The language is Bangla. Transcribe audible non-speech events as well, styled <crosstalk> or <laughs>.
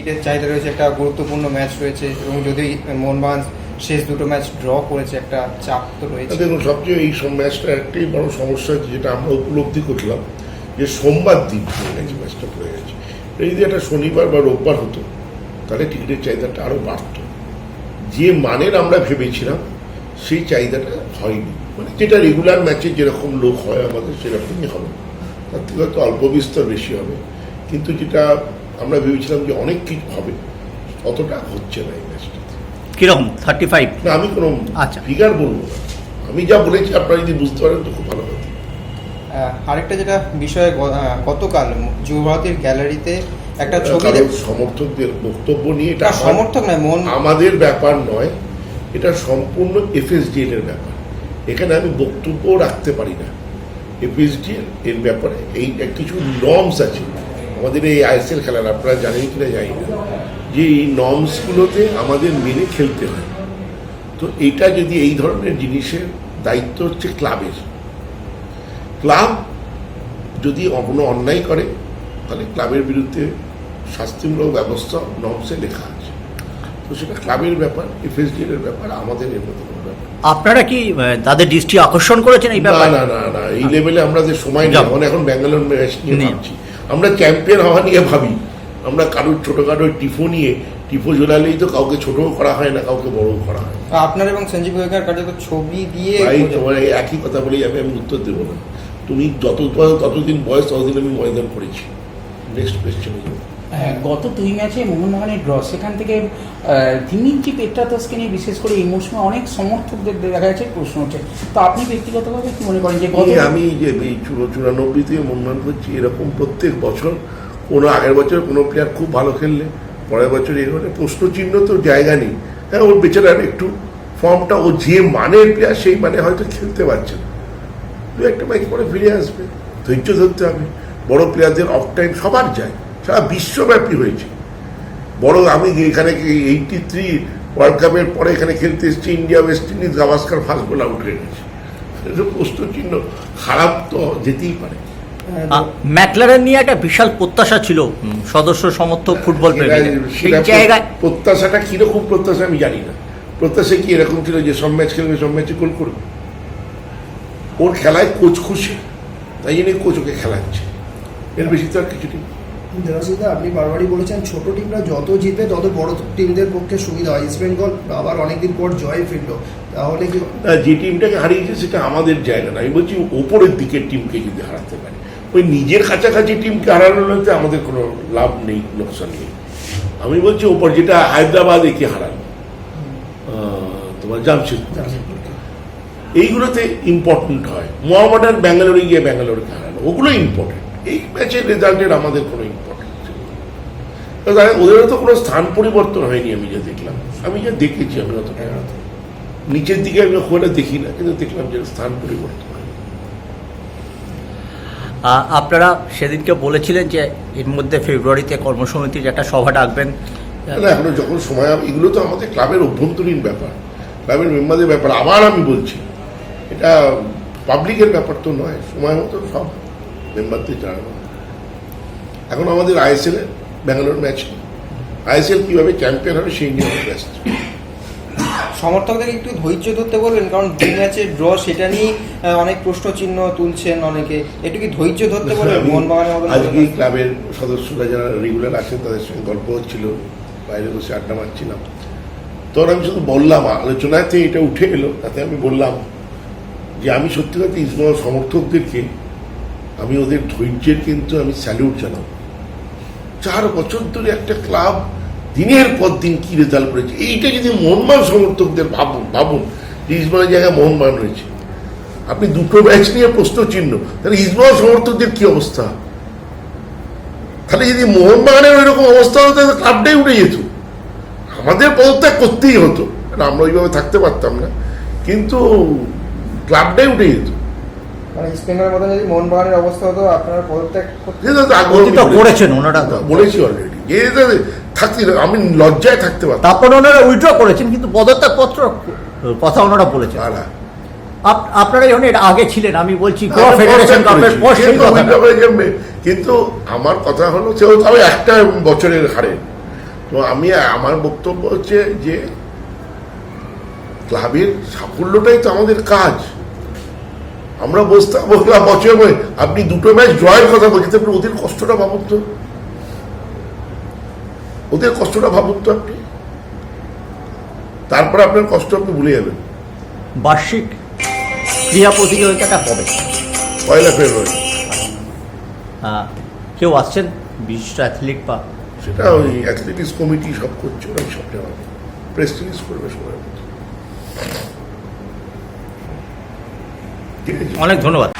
এটার চাহিদা রয়েছে একটা গুরুত্বপূর্ণ ম্যাচ রয়েছে এবং যদি মোহনবাগান শেষ দুটো ম্যাচ ড্র করেছে, একটা চাপ তো রয়েছে। দেখুন, সবচেয়ে এই সব ম্যাচটা একটাই বড় সমস্যা যেটা আমরা উপলব্ধি করলাম, যে সোমবার দিন পড়ে ম্যাচটা পড়ে গেছে। এই যদি একটা শনিবার বা রোববার হতো, তাহলে টিকিটের চাহিদাটা আরও বাড়ত? যে মানের আমরা ভেবেছিলাম, সেই চাহিদাটা হয়নি। মানে যেটা রেগুলার ম্যাচে যেরকম লোক হয় আমাদের, সেরকমই হবে। তার থেকে হয়তো অল্প বিস্তর বেশি হবে। কিন্তু যেটা আমরা ভেবেছিলাম যে অনেক কিছু হবে। অতটা হচ্ছে না এই ম্যাচটাতে কীরকম? থার্টি ফাইভ না আমি কোনো আচ্ছা। ফিগার বলব না। আমি যা বলেছি আপনারা যদি বুঝতে পারেন তো খুব ভালো আহ, আরেকটা যেটা বিষয়ে গতকাল যুব ভারতীর গ্যালারিতে একটা ছবি সমর্থকদের বক্তব্য নিয়ে এটা সমর্থক নয় মন আমাদের ব্যাপার নয়। এটা সম্পূর্ণ এফএসডিএল এর ব্যাপার। এখানে আমি বক্তব্য রাখতে পারি না। এফএসডিএল এর ব্যাপারে এই কিছু নর্মস আছে। আমাদের এই আইএসএল খেলার আপনারা জানেন কিনা জানি না যে এই নর্মসগুলোতে আমাদের মেনে খেলতে হয়। তো এটা যদি এই ধরনের জিনিসের দায়িত্ব হচ্ছে ক্লাবের। ক্লাব যদি কোনো অন্যায় করে তাহলে ক্লাবের বিরুদ্ধে শাস্তিমূলক ব্যবস্থা নর্মসে লেখা আছে। তো সেটা ক্লাবের ব্যাপার এফএসডিএল এর ব্যাপার আমাদের এর কোনো ব্যাপার আপনারা কি তাদের দৃষ্টি আকর্ষণ করেছেন এই না ব্যাপারে? না না না এই লেভেলে আমাদের সময় নেই। এখন ব্যাঙ্গালোর ম্যাচ নিয়ে। ভাবছি আমরা চ্যাম্পিয়ন হওয়া নিয়ে ভাবি। আমরা কারোর ছোটোখাটো টিফো নিয়ে টিফো ঝোলালেই তো কাউকে ছোটও করা হয় না কাউকে বড়ও করা হয়। আপনার এবং সঞ্জীব গোয়েকার কার্যত ছবি দিয়ে ভাই তোমার একই কথা বলেই আমি আমি উত্তর দেবো না। তুমি যত ততদিন বয়স ততদিন আমি ময়দান করেছি। নেক্সট কোয়েশ্চেন গত দুই ম্যাচে মোহনবাগানের ড্র। সেখান থেকে দিমিত্রি পেট্রাতসকে নিয়ে বিশেষ করে এই মৌসুমে অনেক সমর্থকদের দেখা যাচ্ছে, প্রশ্ন হচ্ছে। তো আপনি ব্যক্তিগতভাবে কি মনে করেন যে আমি যে এই চুরা- চুরানব্বই থেকে মনমান করছি, এরকম প্রত্যেক বছর কোনো আগের বছর কোনো প্লেয়ার খুব ভালো খেললে, পরের বছর এরকম প্রশ্ন চিহ্ন তো জায়গা নেই। হ্যাঁ ওর বেচারার একটু ফর্মটা ও যে মানের প্লেয়ার সেই মানে হয়তো খেলতে পারছে না। দু একটা ম্যাচ পরে ফিরে আসবে। ধৈর্য ধরতে হবে। বড় প্লেয়ারদের অফ টাইম সবার যায়। সারা বিশ্বব্যাপী হয়েছে। বড় আমি এখানে এইটি থ্রি ওয়ার্ল্ড কাপের পরে এখানে খেলতে এসেছি India West Indies Gavaskar first ball out হয়ে গেছে। প্রশ্ন চিহ্ন খারাপ তো যেতেই পারে। ম্যাকলারেন নিয়ে একটা বিশাল প্রত্যাশা ছিল সদস্য সমর্থক ফুটবল সেই জায়গায় প্রত্যাশাটা কীরকম প্রত্যাশা আমি জানি না। প্রত্যাশা কি এরকম ছিল যে সব ম্যাচ খেলবে সব ম্যাচে গোল করবে? ওর খেলায় কোচ খুশি তাই জন্য কোচ ওকে খেলাচ্ছে। এর বেশি তো আর কিছু নেই। দেবাশিসদা আপনি বারবারই বলেছেন ছোট টিমরা যত জিতবে তত বড় টিমদের পক্ষে সুবিধা হয়। ইস্ট বেঙ্গল আবার অনেকদিন পর জয় ফিরল। তাহলে কি যে টিমটাকে হারিয়েছে সেটা আমাদের জায়গা না। আমি বলছি ওপরের দিকের টিমকে যদি হারাতে পারে। ওই নিজের কাছাকাছি টিমকে হারানোতে আমাদের কোনো লাভ নেই লোকসান নেই। আমি বলছি ওপর যেটা হায়দ্রাবাদ একে হারানো। তোমার জামশেদপুর? এইগুলোতে ইম্পর্টেন্ট হয়। মোহামেডান ব্যাঙ্গালোরে গিয়ে ব্যাঙ্গালোরকে হারানো। ওগুলো ইম্পর্টেন্ট এই ম্যাচের রেজাল্টের আমাদের কোনো ইম্পর্টেন্স ওদেরও তো কোনো স্থান পরিবর্তন হয়নি আমি যা দেখলাম। আমি যা দেখেছি আমি অতটা নিচের দিকে আমি খুব একটা দেখি না কিন্তু দেখলাম যে স্থান পরিবর্তন আপনারা সেদিনকে বলেছিলেন যে এর মধ্যে ফেব্রুয়ারিতে কর্মসমিতির একটা সভা ডাকবেন। না এখনও যখন সময় হবে- এগুলো তো আমাদের ক্লাবের অভ্যন্তরীণ ব্যাপার ক্লাবের মেম্বারদের ব্যাপার। আবার আমি বলছি এটা পাবলিকের ব্যাপার তো নয় সময় মতো সব মেম্বারদের জানানো। এখন আমাদের আইএসএল এ ব্যাঙ্গালোর ম্যাচ। আইএসএল কীভাবে চ্যাম্পিয়ন হবে সেই নিয়ে ব্যস্ত। সমর্থকদের একটু ধৈর্য ধরতে বলবেন কারণ ম্যাচের ড্র সেটা নিয়ে অনেক প্রশ্ন চিহ্ন তুলছেন অনেকে। একটু কি ধৈর্য ধরতে বলবেন মোহনবাগানের মতো আজকে ক্লাবের সদস্যরা যারা রেগুলার আছেন তাদের সঙ্গে গল্প হচ্ছিল। বাইরে বসে আড্ডা মারছিলাম। তখন আমি শুধু বললাম আলোচনাতে এটা উঠে এলো তাতে আমি বললাম যে আমি সত্যি কথা ইসমাল সমর্থকদেরকে আমি ওদের ধৈর্যের কিন্তু আমি স্যালিউট জানাব। চার বছর ধরে একটা ক্লাব দিনের পর দিন কি রেজাল্ট করেছে? এইটা যদি মোহনবাগান সমর্থকদের ভাবুন ভাবুন যে ইসমানের জায়গায় মোহনবাগান রয়েছে। আপনি দুটো ম্যাচ নিয়ে প্রশ্ন চিহ্ন, তাহলে ইসমাল সমর্থকদের কি অবস্থা? তাহলে যদি মোহনবাগানের ওই রকম অবস্থা হতো, তাহলে ক্লাবটাই উঠে যেত। আমাদের পদত্যাগ করতেই হতো। আমরা ওইভাবে থাকতে পারতাম না। কিন্তু ক্লাবটাই উঠে যেত। মানে ইস্ট বেঙ্গলের মতো যদি মোহনবাগানের অবস্থা হতো আপনারা পদত্যাগ করতে যেটা তো আগ্রহ অতীত করেছি। করেছেন ওনারা তো। বলেছি অলরেডি থাকতে আমি লজ্জায় থাকতে পারতাম। তারপর ওনারা উইথড্র করেছেন কিন্তু পদত্যাগ পত্র কথা ওনারা বলেছেন। আর আপনারা যখন আগে ছিলেন আমি বলছি কিন্তু আমার কথা হলো সেও তবে একটা বছরের হারে। তো আমি আমার বক্তব্য হচ্ছে যে ক্লাবের সাফল্যটাই তো আমাদের কাজ। আমরা বসতে <laughs> বললাম বছর আপনি দুটো ম্যাচ ড্রয়ের কথা বলছেন আপনি ওদের কষ্টটা ভাবুন তো। ওদের কষ্টটা ভাবুন তো আপনি। তারপরে আপনার কষ্ট আপনি ভুলে যাবেন। বার্ষিক ক্রীড়া প্রতিযোগিতাটা কবে পয়লা ফেব্রুয়ারি। কেউ আসছেন? বিশিষ্ট অ্যাথলিট বা সেটা ওই অ্যাথলেটিক্স কমিটি সব করছে ওরা সব জানা প্রেস রিলিজ করবে মতো। অনেক ধন্যবাদ।